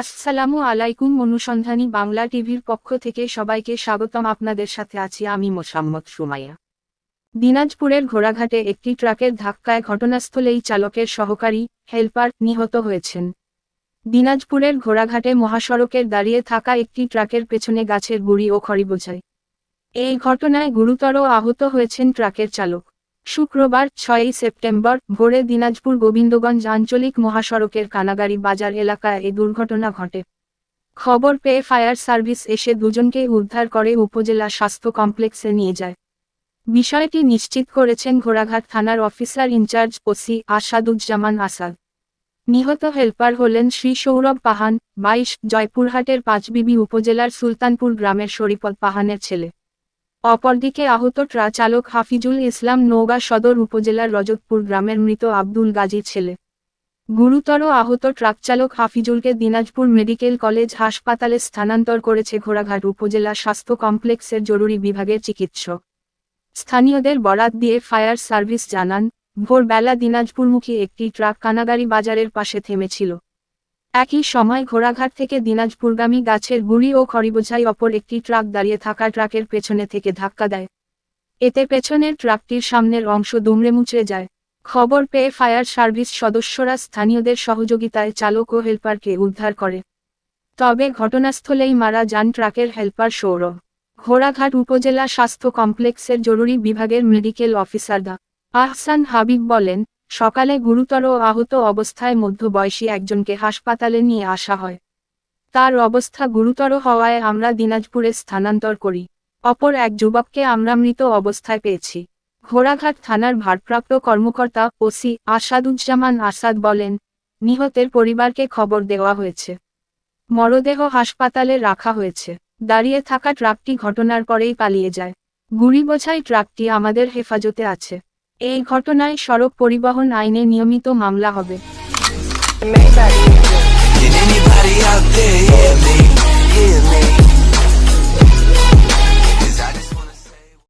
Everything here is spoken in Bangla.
আসসালামু আলাইকুম অনুসন্ধানী বাংলা টিভির পক্ষ থেকে সবাইকে স্বাগতম। আপনাদের সাথে আছি আমি মোসাম্মদ সুমাইয়া। দিনাজপুরের ঘোড়াঘাটে একটি ট্রাকের ধাক্কায় ঘটনাস্থলেই চালকের সহকারী, হেলপার, নিহত হয়েছেন। দিনাজপুরের ঘোড়াঘাটে মহাসড়কের দাঁড়িয়ে থাকা একটি ট্রাকের পেছনে গাছের গুড়ি ও খড়ি বোঝায়। এই ঘটনায় গুরুতর আহত হয়েছেন ট্রাকের চালক। শুক্রবার, ছয়ই সেপ্টেম্বর, ভোরে দিনাজপুর গোবিন্দগঞ্জ আঞ্চলিক মহাসড়কের কানাগাড়ি বাজার এলাকায় এই দুর্ঘটনা ঘটে। খবর পেয়ে ফায়ার সার্ভিস এসে দুজনকে উদ্ধার করে উপজেলা স্বাস্থ্য কমপ্লেক্সে নিয়ে যায়। বিষয়টি নিশ্চিত করেছেন ঘোড়াঘাট থানার officer in charge OC Asaduzzaman Asad. নিহত হেলপার হলেন শ্রী সৌরভ পাহান, বাইশ, জয়পুরহাটের পাঁচবিবি উপজেলার সুলতানপুর গ্রামের শরীফত পাহানের ছেলে। অপরদিকে আহত ট্রা চালক হাফিজুল ইসলাম নওগাঁ সদর উপজেলার রজতপুর গ্রামের মৃত আব্দুল গাজীর ছেলে। গুরুতর আহত ট্রাক চালক হাফিজুলকে দিনাজপুর মেডিকেল কলেজ হাসপাতালে স্থানান্তর করেছে ঘোড়াঘাট উপজেলা স্বাস্থ্য কমপ্লেক্সের জরুরি বিভাগের চিকিৎসক। স্থানীয়দের বরাত দিয়ে ফায়ার সার্ভিস জানান, ভোরবেলা দিনাজপুরমুখী একটি ট্রাক কানাগাড়ি বাজারের পাশে থেমেছিল। একই সময় ঘোড়াঘাট থেকে দিনাজপুরগামী গাছের গুড়ি ও খড়িবোঝাই অপর একটি ট্রাক দাঁড়িয়ে থাকা ট্রাকের পেছনে থেকে ধাক্কা দেয়। এতে পেছনের ট্রাকটির সামনের অংশ দুমড়ে মুচড়ে যায়। খবর পেয়ে ফায়ার সার্ভিস সদস্যরা স্থানীয়দের সহযোগিতায় চালক ও হেলপারকে উদ্ধার করে। তবে ঘটনাস্থলেই মারা যান ট্রাকের হেলপার সৌরভ। ঘোড়াঘাট উপজেলা স্বাস্থ্য কমপ্লেক্সের জরুরি বিভাগের মেডিকেল অফিসার দা আহসান হাবিব বলেন সকালে গুরুতর আহত অবস্থায় মধ্যবয়সী একজনকে হাসপাতালে নিয়ে আসা হয়। তার অবস্থা গুরুতর হওয়ায় আমরা দিনাজপুরে স্থানান্তর করি। অপর এক যুবককে আমরা মৃত অবস্থায় পেয়েছি। ঘোড়াঘাট থানার ভারপ্রাপ্ত কর্মকর্তা ওসি আসাদুজ্জামান আসাদ বলেন, নিহতের পরিবারকে খবর দেওয়া হয়েছে। মরদেহ হাসপাতালে রাখা হয়েছে। দাঁড়িয়ে থাকা ট্রাকটি ঘটনার পরেই পালিয়ে যায়। গুড়ি বোঝাই ট্রাকটি আমাদের হেফাজতে আছে। এই ঘটনায় সড়ক পরিবহন আইনে নিয়মিত মামলা হবে।